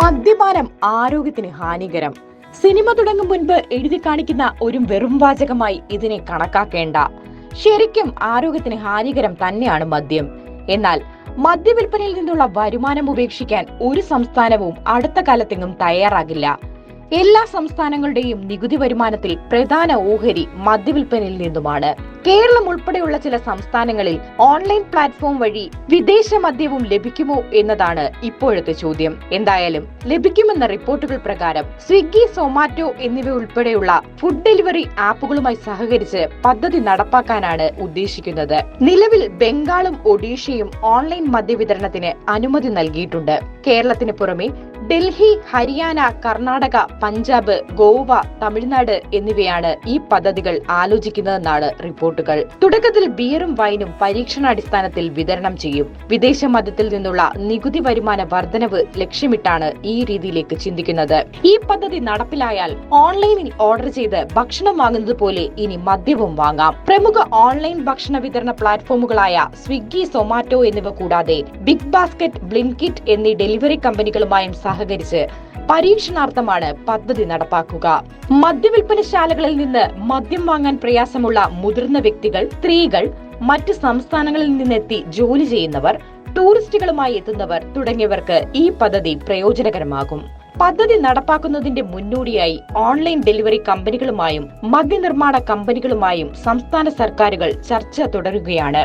മദ്യപാനം ആരോഗ്യത്തിന് ഹാനികരം. സിനിമ തുടങ്ങും മുൻപ് എഴുതി കാണിക്കുന്ന ഒരു വെറും വാചകമായി ഇതിനെ കണക്കാക്കേണ്ട. ശരിക്കും ആരോഗ്യത്തിന് ഹാനികരം തന്നെയാണ് മദ്യം. എന്നാൽ മദ്യവിൽപ്പനയിൽ നിന്നുള്ള വരുമാനം ഉപേക്ഷിക്കാൻ ഒരു സംസ്ഥാനവും അടുത്ത കാലത്തെങ്ങും തയ്യാറാകില്ല. എല്ലാ സംസ്ഥാനങ്ങളുടെയും നികുതി വരുമാനത്തിൽ പ്രധാന ഓഹരി മദ്യവിൽപ്പനയിൽ നിന്നുമാണ്. കേരളം ഉൾപ്പെടെയുള്ള ചില സംസ്ഥാനങ്ങളിൽ ഓൺലൈൻ പ്ലാറ്റ്ഫോം വഴി വിദേശ മദ്യവും ലഭിക്കുമോ എന്നതാണ് ഇപ്പോഴത്തെ ചോദ്യം. എന്തായാലും ലഭിക്കുമെന്ന റിപ്പോർട്ടുകൾ പ്രകാരം സ്വിഗ്ഗി സൊമാറ്റോ എന്നിവ ഉൾപ്പെടെയുള്ള ഫുഡ് ഡെലിവറി ആപ്പുകളുമായി സഹകരിച്ച് പദ്ധതി നടപ്പാക്കാനാണ് ഉദ്ദേശിക്കുന്നത്. നിലവിൽ ബംഗാളും ഒഡീഷയും ഓൺലൈൻ മദ്യവിതരണത്തിന് അനുമതി നൽകിയിട്ടുണ്ട്. കേരളത്തിന് പുറമെ ഡൽഹി ഹരിയാന കർണാടക പഞ്ചാബ് ഗോവ തമിഴ്നാട് എന്നിവയാണ് ഈ പദ്ധതികൾ ആലോചിക്കുന്നതെന്നാണ് റിപ്പോർട്ടുകൾ. തുടക്കത്തിൽ ബിയറും വൈനും പരീക്ഷണാടിസ്ഥാനത്തിൽ വിതരണം ചെയ്യും. വിദേശ മദ്യത്തിൽ നിന്നുള്ള നികുതി വരുമാന വർധനവ് ലക്ഷ്യമിട്ടാണ് ഈ രീതിയിലേക്ക് ചിന്തിക്കുന്നത്. ഈ പദ്ധതി നടപ്പിലായാൽ ഓൺലൈനിൽ ഓർഡർ ചെയ്ത് ഭക്ഷണം വാങ്ങുന്നത് പോലെ ഇനി മദ്യവും വാങ്ങാം. പ്രമുഖ ഓൺലൈൻ ഭക്ഷണ വിതരണ പ്ലാറ്റ്ഫോമുകളായ സ്വിഗ്ഗി സൊമാറ്റോ എന്നിവ കൂടാതെ ബിഗ് ബാസ്ക്കറ്റ് ബ്ലിൻകിറ്റ് എന്നീ ഡെലിവറി കമ്പനികളുമായും സഹകരിച്ച് പരീക്ഷണാർത്ഥമാണ് പദ്ധതി നടപ്പാക്കുക. മദ്യവിൽപ്പനശാലകളിൽ നിന്ന് മദ്യം വാങ്ങാൻ പ്രയാസമുള്ള മുതിർന്ന വ്യക്തികൾ സ്ത്രീകൾ മറ്റ് സംസ്ഥാനങ്ങളിൽ നിന്നെത്തി ജോലി ചെയ്യുന്നവർ ടൂറിസ്റ്റുകളുമായി എത്തുന്നവർ തുടങ്ങിയവർക്ക് ഈ പദ്ധതി പ്രയോജനകരമാകും. പദ്ധതി നടപ്പാക്കുന്നതിന്റെ മുന്നോടിയായി ഓൺലൈൻ ഡെലിവറി കമ്പനികളുമായും മദ്യനിർമ്മാണ കമ്പനികളുമായും സംസ്ഥാന സർക്കാരുകൾ ചർച്ച തുടരുകയാണ്.